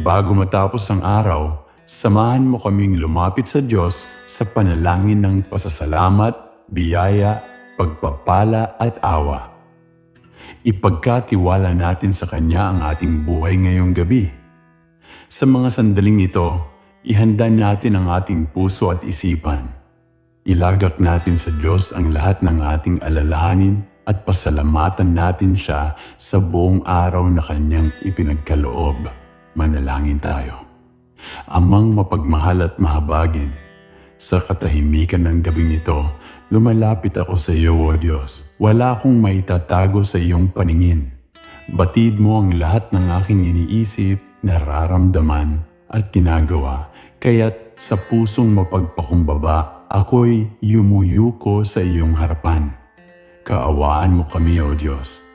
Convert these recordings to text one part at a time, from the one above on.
Bago matapos ang araw, samahan mo kaming lumapit sa Diyos sa panalangin ng pasasalamat, biyaya, pagpapala at awa. Ipagkatiwala natin sa Kanya ang ating buhay ngayong gabi. Sa mga sandaling ito, ihanda natin ang ating puso at isipan. Ilagak natin sa Diyos ang lahat ng ating alalahanin at pasalamatan natin siya sa buong araw na Kanyang ipinagkaloob. Manalangin tayo. Amang mapagmahal at mahabagin, sa katahimikan ng gabing ito, lumalapit ako sa iyo, O Diyos. Wala akong maitatago sa iyong paningin. Batid mo ang lahat ng aking iniisip, nararamdaman at ginagawa. Kaya't sa pusong mapagpakumbaba, ako'y yumuyuko sa iyong harapan. Kaawaan mo kami, O Diyos.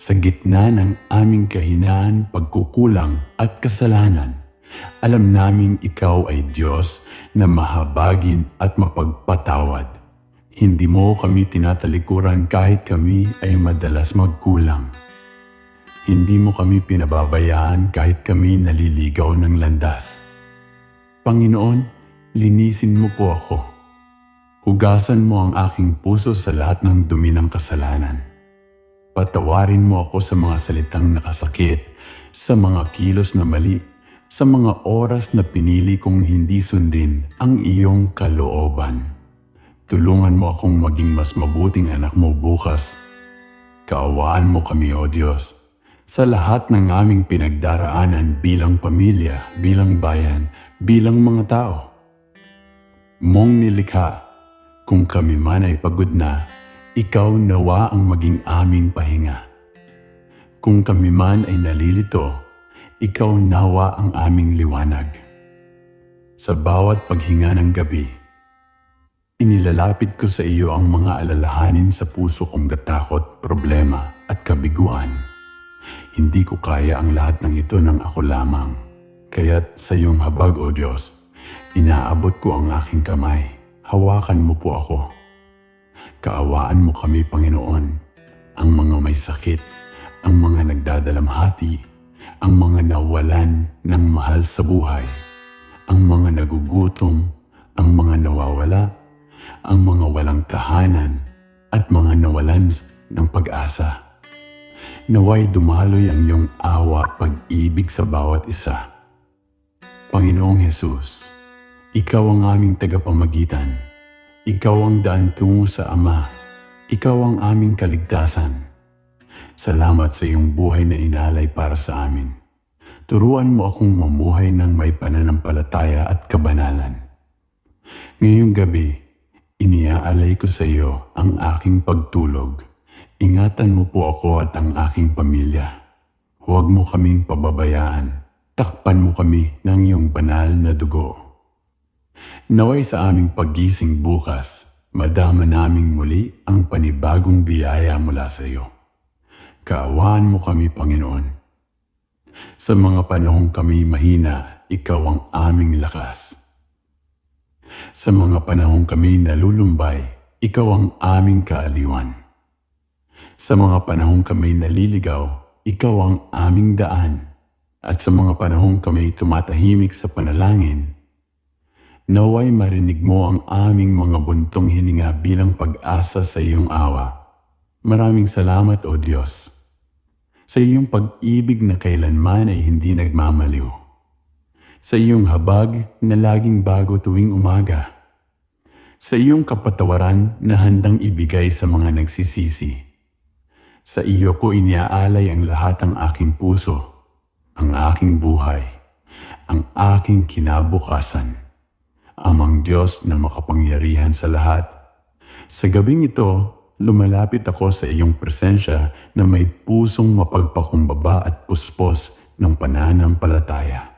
Sa gitna ng aming kahinaan, pagkukulang at kasalanan, alam naming ikaw ay Diyos na mahabagin at mapagpatawad. Hindi mo kami tinatalikuran kahit kami ay madalas magkulang. Hindi mo kami pinababayaan kahit kami naliligaw ng landas. Panginoon, linisin mo po ako. Hugasan mo ang aking puso sa lahat ng dumi ng kasalanan. Patawarin mo ako sa mga salitang nakasakit, sa mga kilos na mali sa mga oras na pinili kong hindi sundin ang iyong kalooban. Tulungan mo akong maging mas mabuting anak mo bukas. Kaawaan mo kami, O Diyos, sa lahat ng aming pinagdaraanan bilang pamilya, bilang bayan, bilang mga tao. Mong nilikha, kung kami man ay pagod na, ikaw nawa ang maging aming pahinga. Kung kami man ay nalilito, ikaw nawa ang aming liwanag. Sa bawat paghinga ng gabi, inilalapit ko sa iyo ang mga alalahanin sa puso kong gatakot, problema at kabiguan. Hindi ko kaya ang lahat ng ito ng ako lamang. Kaya't sa iyong habag, O Diyos, inaabot ko ang aking kamay. Hawakan mo po ako. Kaawaan mo kami, Panginoon, ang mga may sakit, ang mga nagdadalamhati, ang mga nawalan ng mahal sa buhay, ang mga nagugutom, ang mga nawawala, ang mga walang tahanan, at mga nawalan ng pag-asa. Naway dumaloy ang iyong awa pag-ibig sa bawat isa. Panginoong Hesus, Ikaw ang aming tagapamagitan. Ikaw ang daan tungo sa Ama. Ikaw ang aming kaligtasan. Salamat sa iyong buhay na inalay para sa amin. Turuan mo akong mamuhay ng may pananampalataya at kabanalan. Ngayong gabi, iniaalay ko sa iyo ang aking pagtulog. Ingatan mo po ako at ang aking pamilya. Huwag mo kaming pababayaan. Takpan mo kami ng iyong banal na dugo. Naway sa aming paggising bukas, madama naming muli ang panibagong biyaya mula sa iyo. Kaawaan mo kami, Panginoon. Sa mga panahong kami mahina, ikaw ang aming lakas. Sa mga panahong kami nalulumbay, ikaw ang aming kaaliwan. Sa mga panahong kami naliligaw, ikaw ang aming daan. At sa mga panahong kami tumatahimik sa panalangin, naway marinig mo ang aming mga buntong hininga bilang pag-asa sa iyong awa. Maraming salamat, O Diyos, sa iyong pag-ibig na kailanman ay hindi nagmamaliw. Sa iyong habag na laging bago tuwing umaga. Sa iyong kapatawaran na handang ibigay sa mga nagsisisi. Sa iyo ko iniaalay ang lahat ng aking puso, ang aking buhay, ang aking kinabukasan. Amang Diyos na makapangyarihan sa lahat. Sa gabing ito, lumalapit ako sa iyong presensya na may pusong mapagpakumbaba at puspos ng pananampalataya.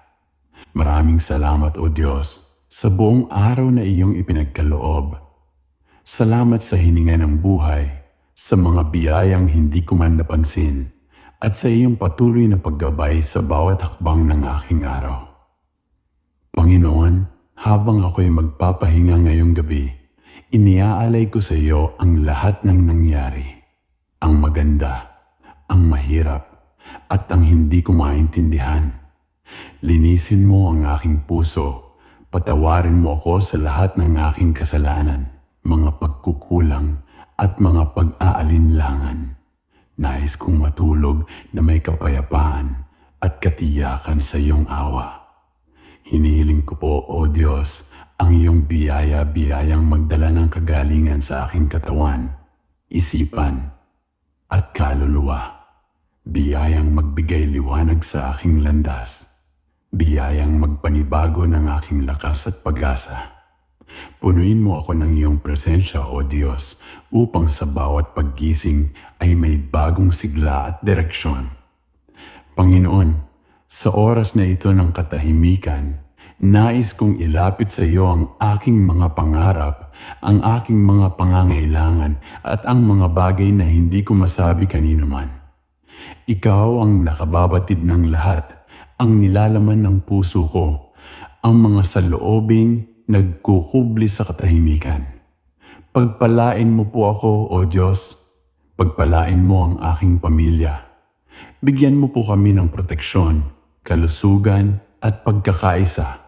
Maraming salamat o Diyos sa buong araw na iyong ipinagkaloob. Salamat sa hininga ng buhay, sa mga biyayang hindi ko man napansin, at sa iyong patuloy na paggabay sa bawat hakbang ng aking araw. Panginoon, habang ako'y magpapahinga ngayong gabi, Iniaalay ko sa iyo ang lahat ng nangyari. Ang maganda, ang mahirap, at ang hindi ko maintindihan. Linisin mo ang aking puso. Patawarin mo ako sa lahat ng aking kasalanan, mga pagkukulang at mga pag-aalinlangan. Nais kong matulog na may kapayapaan at katiyakan sa iyong awa. Hinihiling ko po, O Diyos, ang iyong biyaya-biyayang magdala ng kagalingan sa aking katawan, isipan, at kaluluwa. Biyayang magbigay liwanag sa aking landas. Biyayang magpanibago ng aking lakas at pag-asa. Punuin mo ako ng iyong presensya, O Diyos, upang sa bawat paggising ay may bagong sigla at direksyon. Panginoon, sa oras na ito ng katahimikan, nais kong ilapit sa iyo ang aking mga pangarap, ang aking mga pangangailangan at ang mga bagay na hindi ko masabi kanino man. Ikaw ang nakababatid ng lahat, ang nilalaman ng puso ko, ang mga saloobing nagkukubli sa katahimikan. Pagpalain mo po ako, O Diyos. Pagpalain mo ang aking pamilya. Bigyan mo po kami ng proteksyon, kalusugan at pagkakaisa.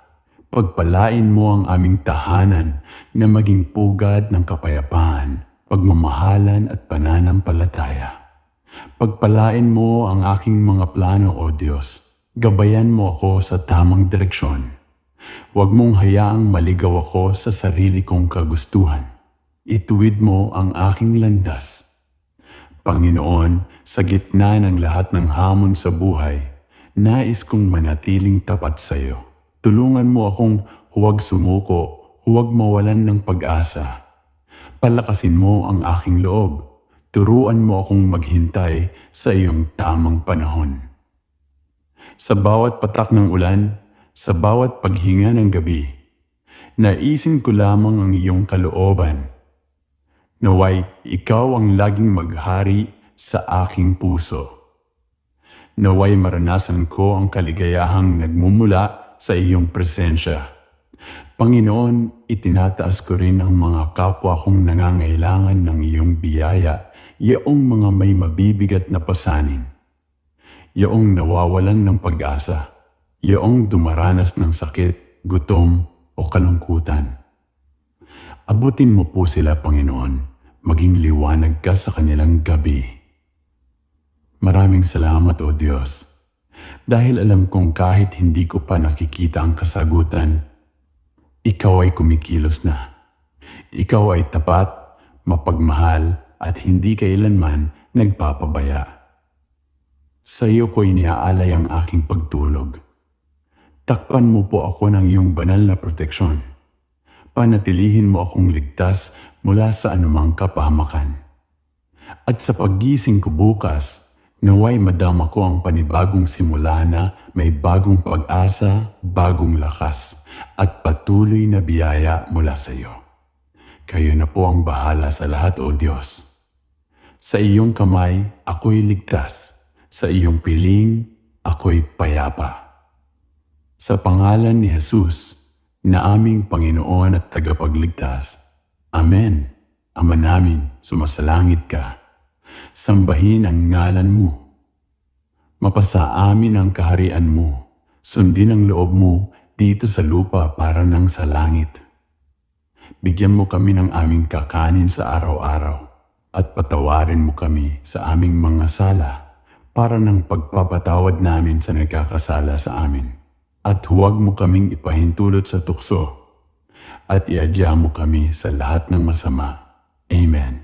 Pagpalain mo ang aming tahanan na maging pugad ng kapayapaan, pagmamahalan at pananampalataya. Pagpalain mo ang aking mga plano, O Diyos. Gabayan mo ako sa tamang direksyon. Huwag mong hayaang maligaw ako sa sarili kong kagustuhan. Ituwid mo ang aking landas. Panginoon, sa gitna ng lahat ng hamon sa buhay, nais kong manatiling tapat sa iyo. Tulungan mo akong huwag sumuko, huwag mawalan ng pag-asa. Palakasin mo ang aking loob. Turuan mo akong maghintay sa iyong tamang panahon. Sa bawat patak ng ulan, sa bawat paghinga ng gabi, naisin ko lamang ang iyong kalooban. Naway ikaw ang laging maghari sa aking puso. Naway maranasan ko ang kaligayahang nagmumula sa iyong presensya. Panginoon, itinataas ko rin ang mga kapwa kong nangangailangan ng iyong biyaya, yaong mga may mabibigat na pasanin. Yaong nawawalan ng pag-asa Yaong dumaranas ng sakit, gutom o kalungkutan. Abutin mo po sila, Panginoon, maging liwanag ka sa kanilang gabi. Maraming salamat, O Diyos, dahil alam kong kahit hindi ko pa nakikita ang kasagutan, ikaw ay kumikilos na. Ikaw ay tapat, mapagmahal, at hindi kailanman nagpapabaya. Sa iyo ko iniaalay ang aking pagtulog Takpan mo po ako ng iyong banal na proteksyon. Panatilihin mo akong ligtas mula sa anumang kapahamakan. At sa paggising ko bukas, naway madama ko ang panibagong simula na may bagong pag-asa, bagong lakas, at patuloy na biyaya mula sa iyo. Kayo na po ang bahala sa lahat, O Diyos. Sa iyong kamay, ako'y ligtas. Sa iyong piling, ako'y payapa. Sa pangalan ni Jesus, na aming Panginoon at tagapagligtas. Amen. Ama namin, sumasalangit ka. Sambahin ang ngalan mo. Mapasa amin ang kaharian mo. Sundin ang loob mo dito sa lupa para nang sa langit. Bigyan mo kami ng aming kakanin sa araw-araw at patawarin mo kami sa aming mga sala para ng pagpapatawad namin sa nagkakasala sa amin at huwag mo kaming ipahintulot sa tukso at iadya mo kami sa lahat ng masama. Amen.